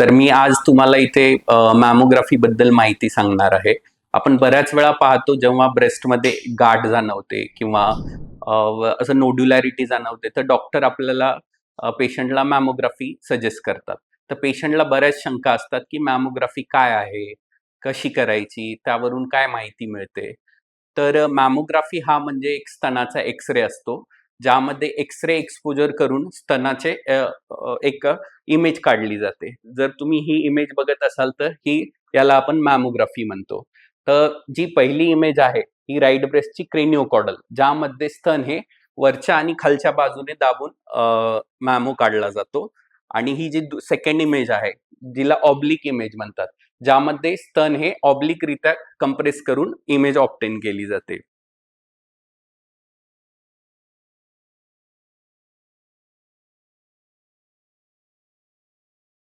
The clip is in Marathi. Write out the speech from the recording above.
तर मी आज तुम्हाला इथे मॅमोग्राफी बद्दल माहिती सांगणार आहे. आपण बऱ्याच वेळा पाहतो जेव्हा ब्रेस्टमध्ये गाठ जाणवते किंवा असं नोड्युलॅरिटी जाणवते तर डॉक्टर आपल्याला पेशंटला मॅमोग्राफी सजेस्ट करतात. तर पेशंटला बऱ्याच शंका असतात की मॅमोग्राफी काय आहे कशी करायची त्यावरून काय माहिती मिळते. तर मॅमोग्राफी हा म्हणजे एक स्तनाचा एक्सरे असतो. ज्यामध्ये एक्सरे एक्सपोजर करून स्तनाचे एक इमेज काढली जाते. जर तुम्ही ही इमेज बघत असाल तर ही याला आपण मॅमोग्राफी म्हणतो. तर जी पहिली इमेज आहे ही राईट ब्रेस्टची क्रेनिओकॉडल ज्यामध्ये स्तन हे वरच्या आणि खालच्या बाजूने दाबून मॅमो काढला जातो. आणि ही जी सेकंड इमेज आहे जिला ऑब्लिक इमेज म्हणतात ज्यामध्ये स्तन हे ऑब्लिकरित्या कंप्रेस करून इमेज ऑप्टेन केली जाते.